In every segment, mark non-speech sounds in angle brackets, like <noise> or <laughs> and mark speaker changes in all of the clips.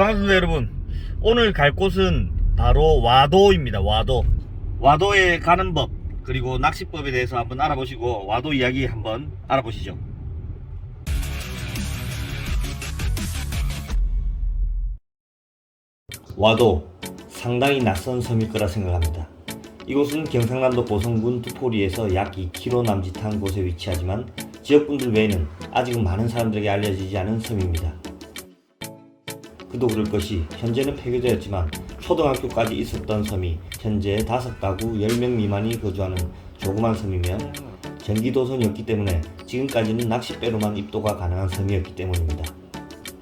Speaker 1: 반갑습니다 여러분. 오늘 갈 곳은 바로 와도입니다 와도. 와도에 가는 법 그리고 낚시법에 대해서 한번 알아보시고 와도 이야기 한번 알아보시죠. 와도 상당히 낯선 섬일 거라 생각합니다. 이곳은 경상남도 보성군 두포리에서 약 2km 남짓한 곳에 위치하지만 지역분들 외에는 아직은 많은 사람들에게 알려지지 않은 섬입니다. 그도 그럴 것이 현재는 폐교되었지만 초등학교까지 있었던 섬이 현재 5가구 10명 미만이 거주하는 조그만 섬이며 전기도선이었기 때문에 지금까지는 낚싯배로만 입도가 가능한 섬이었기 때문입니다.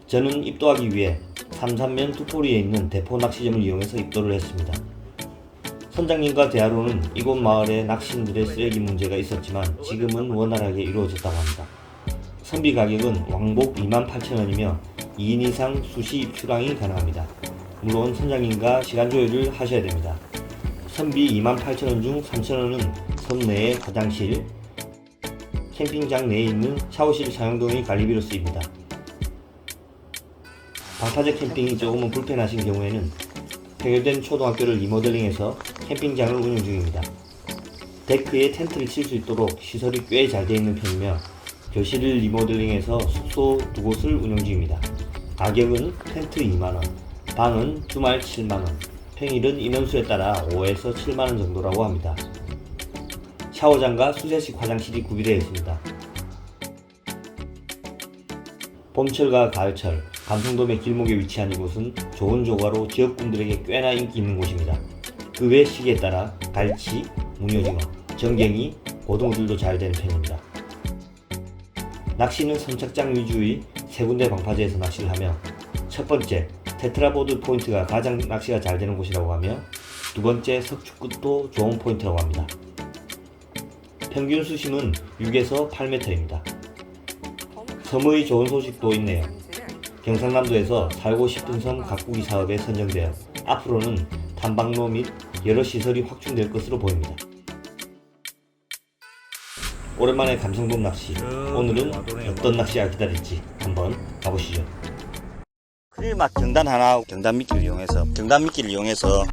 Speaker 1: 저는 입도하기 위해 삼산면 두포리에 있는 대포 낚시점을 이용해서 입도를 했습니다. 선장님과 대화로는 이곳 마을에 낚시인들의 쓰레기 문제가 있었지만 지금은 원활하게 이루어졌다고 합니다. 선비 가격은 왕복 28,000원이며 2인 이상 수시 입출항이 가능합니다. 물론 선장님과 시간 조율을 하셔야 됩니다. 선비 28,000원 중 3,000원은 섬 내의 화장실, 캠핑장 내에 있는 샤워실 사용 등의 관리비로 쓰입니다. 방파제 캠핑이 조금은 불편하신 경우에는 폐교된 초등학교를 리모델링해서 캠핑장을 운영 중입니다. 데크에 텐트를 칠 수 있도록 시설이 꽤 잘 되어 있는 편이며 교실을 리모델링해서 숙소 두 곳을 운영 중입니다. 가격은 텐트 2만원, 방은 주말 7만원, 평일은 인원수에 따라 5에서 7만원 정도라고 합니다. 샤워장과 수세식 화장실이 구비되어 있습니다. 봄철과 가을철, 감성돔의 길목에 위치한 이곳은 좋은 조과로 지역분들에게 꽤나 인기 있는 곳입니다. 그 외 시기에 따라 갈치, 무녀징어, 전갱이, 고등어들도 잘 되는 편입니다. 낚시는 선착장 위주의 세 군데 방파제에서 낚시를 하며 첫 번째 테트라보드 포인트가 가장 낚시가 잘 되는 곳이라고 하며 두 번째 석축 끝도 좋은 포인트라고 합니다. 평균 수심은 6에서 8m입니다. 섬의 좋은 소식도 있네요. 경상남도에서 살고 싶은 섬 가꾸기 사업에 선정되어 앞으로는 탐방로 및 여러 시설이 확충될 것으로 보입니다. 오랜만에 감성돔 낚시. 오늘은 어떤 낚시가 기다릴지 한번 가보시죠. 크릴맛 경단 하나 경단 미끼를 이용해서 경단 미끼를 이용해서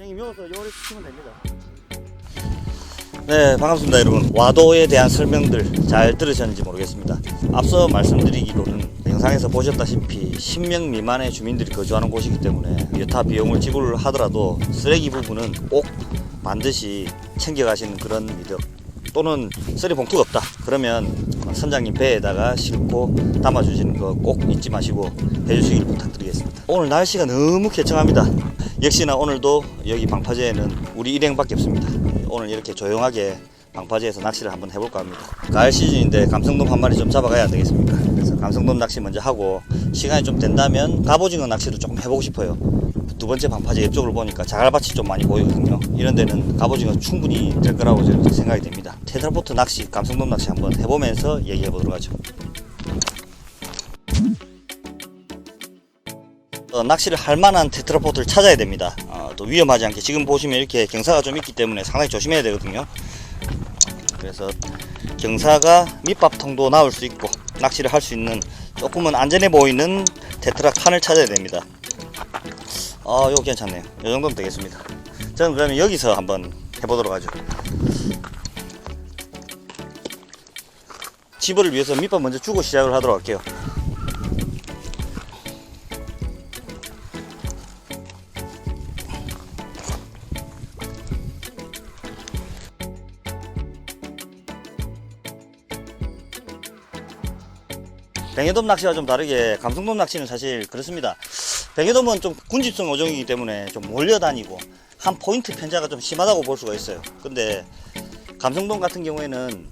Speaker 1: 형님 여기서 요리 시키면 됩니다. 네, 반갑습니다, 여러분. 와도에 대한 설명들 잘 들으셨는지 모르겠습니다. 앞서 말씀드리기로는 영상에서 보셨다시피 10명 미만의 주민들이 거주하는 곳이기 때문에 여타 비용을 지불을 하더라도 쓰레기 부분은 꼭 반드시 챙겨가시는 그런 미덕 또는 쓰레기 봉투가 없다 그러면 선장님 배에다가 싣고 담아주시는 거 꼭 잊지 마시고 해주시길 부탁드리겠습니다 오늘 날씨가 너무 개청합니다 역시나 오늘도 여기 방파제에는 우리 일행밖에 없습니다 오늘 이렇게 조용하게 방파제에서 낚시를 한번 해볼까 합니다 가을 시즌인데 감성돔 한 마리 좀 잡아가야 되겠습니까 그래서 감성돔 낚시 먼저 하고 시간이 좀 된다면 갑오징어 낚시를 조금 해보고 싶어요 두 번째 방파제 옆쪽을 보니까 자갈밭이 좀 많이 보이거든요. 이런 데는 갑오징어 충분히 될 거라고 저는 생각이 됩니다. 테트라포트 낚시, 감성돔 낚시 한번 해보면서 얘기해 보도록 하죠. 어, 낚시를 할 만한 테트라포트를 찾아야 됩니다. 어, 또 위험하지 않게 지금 보시면 이렇게 경사가 좀 있기 때문에 상당히 조심해야 되거든요. 그래서 경사가 밑밥통도 나올 수 있고 낚시를 할 수 있는 조금은 안전해 보이는 테트라 칸을 찾아야 됩니다. 아, 이거 괜찮네요. 이 정도면 되겠습니다. 저는 그러면 여기서 한번 해보도록 하죠. 집어를 위해서 밑밥 먼저 주고 시작을 하도록 할게요. 뱅에돔 낚시와 좀 다르게 감성돔 낚시는 사실 그렇습니다. 뱅에돔은 좀 군집성 어종이기 때문에 좀 몰려다니고 한 포인트 편차가 좀 심하다고 볼 수가 있어요. 근데 감성돔 같은 경우에는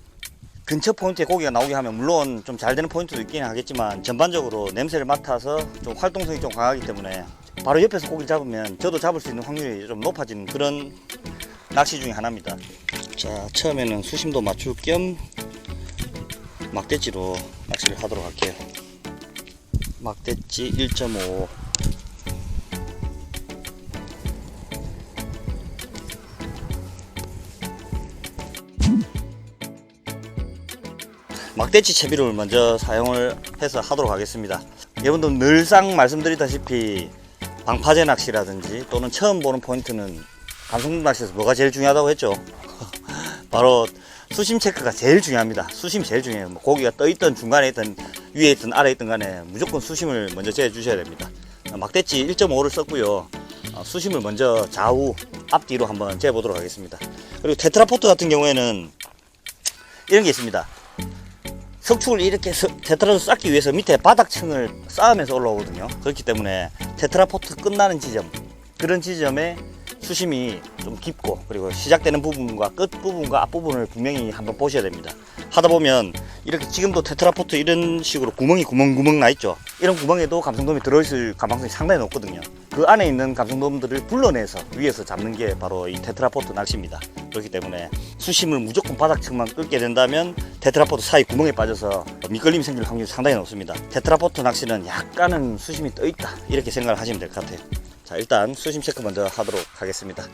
Speaker 1: 근처 포인트에 고기가 나오게 하면 물론 좀 잘 되는 포인트도 있긴 하겠지만 전반적으로 냄새를 맡아서 좀 활동성이 좀 강하기 때문에 바로 옆에서 고기를 잡으면 저도 잡을 수 있는 확률이 좀 높아지는 그런 낚시 중에 하나입니다. 자 처음에는 수심도 맞출 겸
Speaker 2: 막대지로 낚시를 하도록 할게요. 막대지 1.5 막대치 채비를 먼저 사용을 해서 하도록 하겠습니다. 여러분들 늘상 말씀드리다시피 방파제 낚시라든지 또는 처음 보는 포인트는 감성돔 낚시에서 뭐가 제일 중요하다고 했죠? <laughs> 바로 수심 체크가 제일 중요합니다. 수심이 제일 중요해요. 뭐 고기가 떠 있던 중간에 있던 위에 있던 아래 있던 간에 무조건 수심을 먼저 재어 주셔야 됩니다. 막대치 1.5를 썼고요. 어, 수심을 먼저 좌우 앞뒤로 한번 재어 보도록 하겠습니다. 그리고 테트라포트 같은 경우에는 이런 게 있습니다. 석축을 이렇게 서- 테트라를 쌓기 위해서 밑에 바닥층을 쌓으면서 올라오거든요. 그렇기 때문에 테트라포트 끝나는 지점 그런 지점에 수심이 좀 깊고 그리고 시작되는 부분과 끝 부분과 앞 부분을 분명히 한번 보셔야 됩니다. 하다 보면 이렇게 지금도 테트라포트 이런 식으로 구멍이 구멍구멍 나 있죠. 이런 구멍에도 감성돔이 들어있을 가능성이 상당히 높거든요. 그 안에 있는 감성돔들을 불러내서 위에서 잡는 게 바로 이 테트라포트 낚시입니다. 그렇기 때문에 수심을 무조건 바닥층만 끌게 된다면 테트라포트 사이 구멍에 빠져서 미끌림이 생길 확률이 상당히 높습니다. 테트라포트 낚시는 약간은 수심이 떠 있다 이렇게 생각을 하시면 될 것 같아요. 자 일단 수심 체크 먼저 하도록 하겠습니다.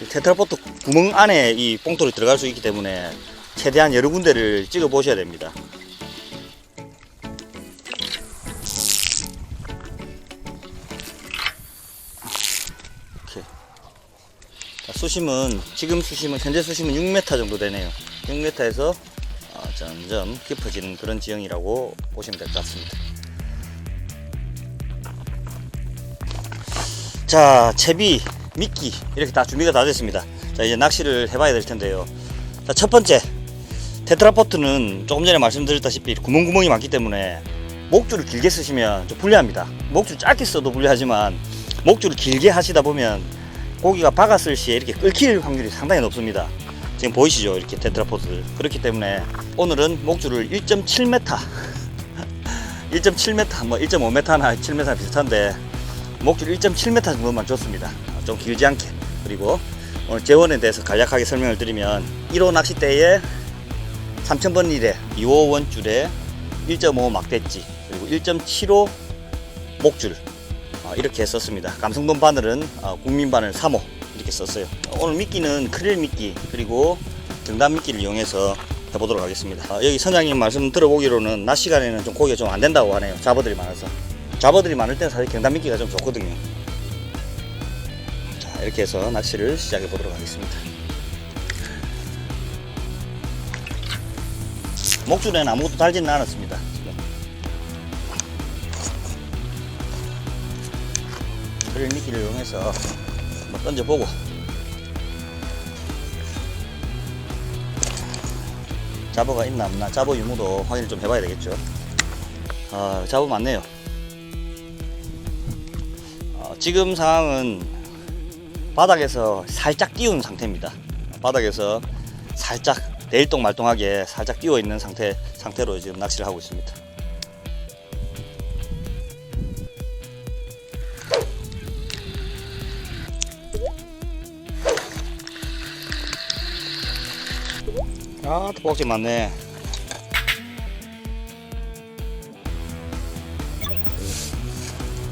Speaker 2: 이 테트라포트 구멍 안에 이 뽕돌이 들어갈 수 있기 때문에 최대한 여러 군데를 찍어 보셔야 됩니다. 이렇게. 자, 수심은 지금 수심은 현재 수심은 6m 정도 되네요. 6m에서 어, 점점 깊어지는 그런 지형이라고 보시면 될 것 같습니다. 자, 채비, 미끼 이렇게 다 준비가 다 됐습니다. 자, 이제 낚시를 해봐야 될 텐데요. 자, 첫 번째 테트라포트는 조금 전에 말씀드렸다시피 구멍구멍이 많기 때문에 목줄을 길게 쓰시면 좀 불리합니다. 목줄 짧게 써도 불리하지만 목줄을 길게 하시다 보면 고기가 박았을 시에 이렇게 끓길 확률이 상당히 높습니다. 지금 보이시죠? 이렇게 테트라포트들. 그렇기 때문에 오늘은 목줄을 1.7m, 1.7m, <laughs> 뭐 1.5m나 7m 비슷한데 목줄 1.7m 정도만 줬습니다. 좀 길지 않게. 그리고 오늘 재원에 대해서 간략하게 설명을 드리면 1호 낚싯대에 3000번 일에 2호 원줄에 1.5 막대지 그리고 1.75 목줄 어, 이렇게 썼습니다. 감성돔 바늘은 어, 국민 바늘 3호 이렇게 썼어요. 오늘 미끼는 크릴 미끼 그리고 등단 미끼를 이용해서 해보도록 하겠습니다. 어, 여기 선장님 말씀 들어보기로는 낮 시간에는 좀 고기가 좀 안 된다고 하네요. 잡어들이 많아서. 잡어들이 많을 때는 사실 경단 미끼가 좀 좋거든요. 자 이렇게 해서 낚시를 시작해 보도록 하겠습니다. 목줄에는 아무것도 달지는 않았습니다. 지금. 크릴 미끼를 이용해서 던져보고. 잡어가 있나 없나? 잡어 유무도 확인을 좀 해봐야 되겠죠. 아 잡어 많네요. 어, 지금 상황은 바닥에서 살짝 띄운 상태입니다. 바닥에서 살짝 내일동 말동하게 살짝 띄워 있는 상태 상태로 지금 낚시를 하고 있습니다 아, 토박지 많네.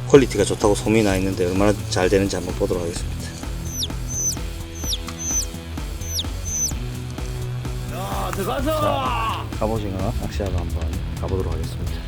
Speaker 2: 퀄리티가 좋다고 소문이 나 있는데 얼마나 잘 되는지 한번 보도록 하겠습니다.
Speaker 3: 야, 들어가서!
Speaker 2: 갑오징어 낚시하러 한번 가보도록 하겠습니다.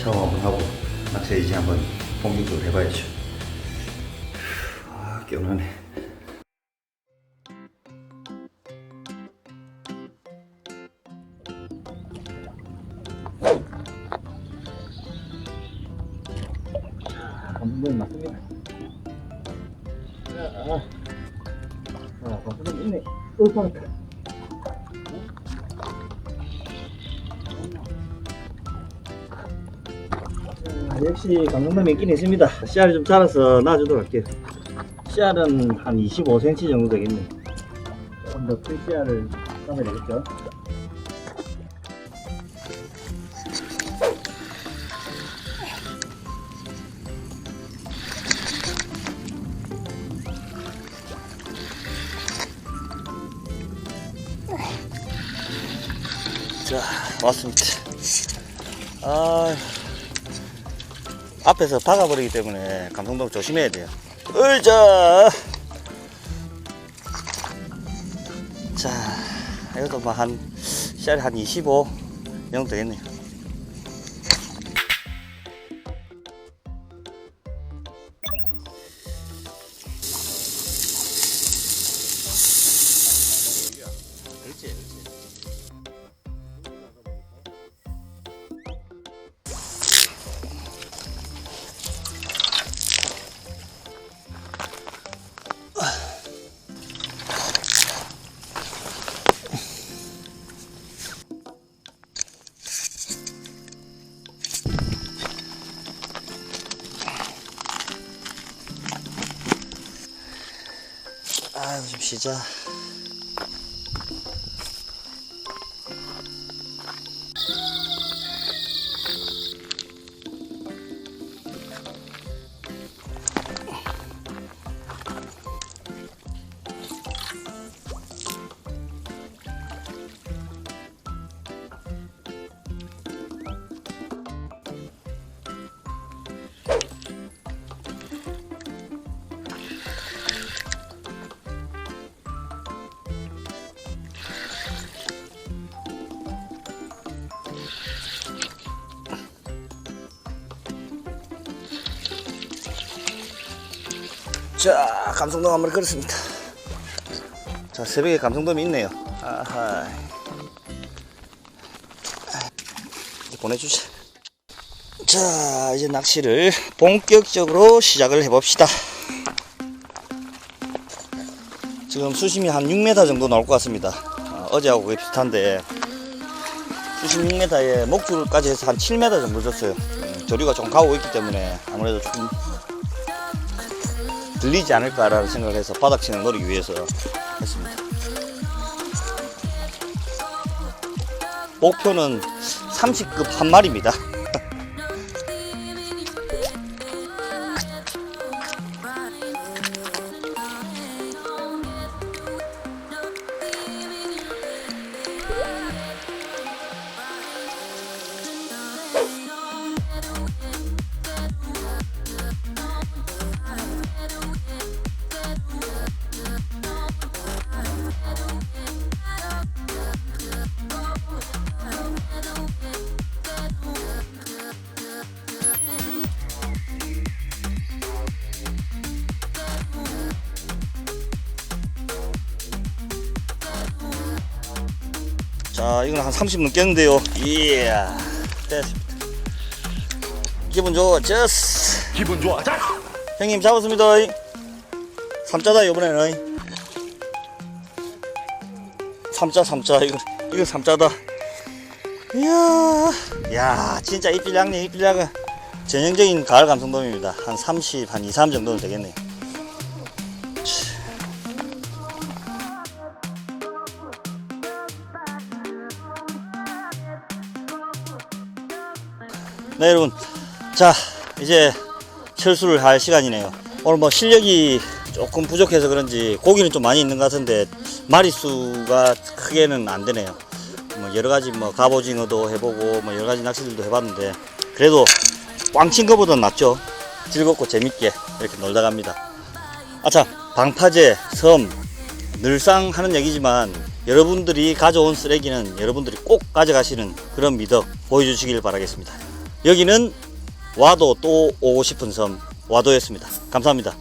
Speaker 2: 샤워한번 하고 낙세 이제 한번 본격적으로 해봐야죠 아 개운하네
Speaker 4: 건물 맞습니다. 아, 건물 있네. 으, 역시 감독님이 있긴 있습니다. 씨알이 좀 자라서 놔주도록 할게요. 씨알은 한 25cm 정도 되겠네. 조금 더큰 씨알을 까면 되겠죠?
Speaker 2: 자, 왔습니다. 아, 앞에서 박아버리기 때문에 감성동 조심해야 돼요. 으자! 자, 이것도 뭐 한, 씨알이 한25 정도 되겠네요. 아유 자자 감성돔 한 마리 걸었습니다. 자 새벽에 감성돔이 있네요. 아하. 이제 보내주자 자 이제 낚시를 본격적으로 시작을 해봅시다. 지금 수심이 한 6m 정도 나올 것 같습니다. 어, 어제하고 거의 비슷한데. 수심 6m에 목줄까지 해서 한 7m 정도 줬어요. 음, 조류가 좀 가고 있기 때문에 아무래도 조금 들리지 않을까라는 생각을 해서 바닥치는 노리기 위해서 했습니다. 목표는 30급 한 마리입니다. 자, 이건 한 30 넘겠는데요. 이야, 됐습니다. 기분 좋아, 졌어.
Speaker 3: 기분 좋아. 자,
Speaker 2: 형님 잡았습니다. 삼자다 이번에는. 삼자 삼자 이거 이거 삼자다. 이야, 야 진짜 입질량이 입질량은 전형적인 가을 감성돔입니다. 한 30, 한 2, 3 정도는 되겠네요. 네 여러분. 자 이제 철수를 할 시간이네요. 오늘 뭐 실력이 조금 부족해서 그런지 고기는 좀 많이 있는 것 같은데 마리수가 크게는 안 되네요. 뭐 여러 가지 뭐 갑오징어도 해보고 뭐 여러 가지 낚시들도 해봤는데 그래도 꽝친 거보다 낫죠. 즐겁고 재밌게 이렇게 놀다 갑니다. 아참 방파제 섬 늘상 하는 얘기지만 여러분들이 가져온 쓰레기는 여러분들이 꼭 가져가시는 그런 미덕 보여주시길 바라겠습니다 여기는 와도 또 오고 싶은 섬 와도였습니다. 감사합니다.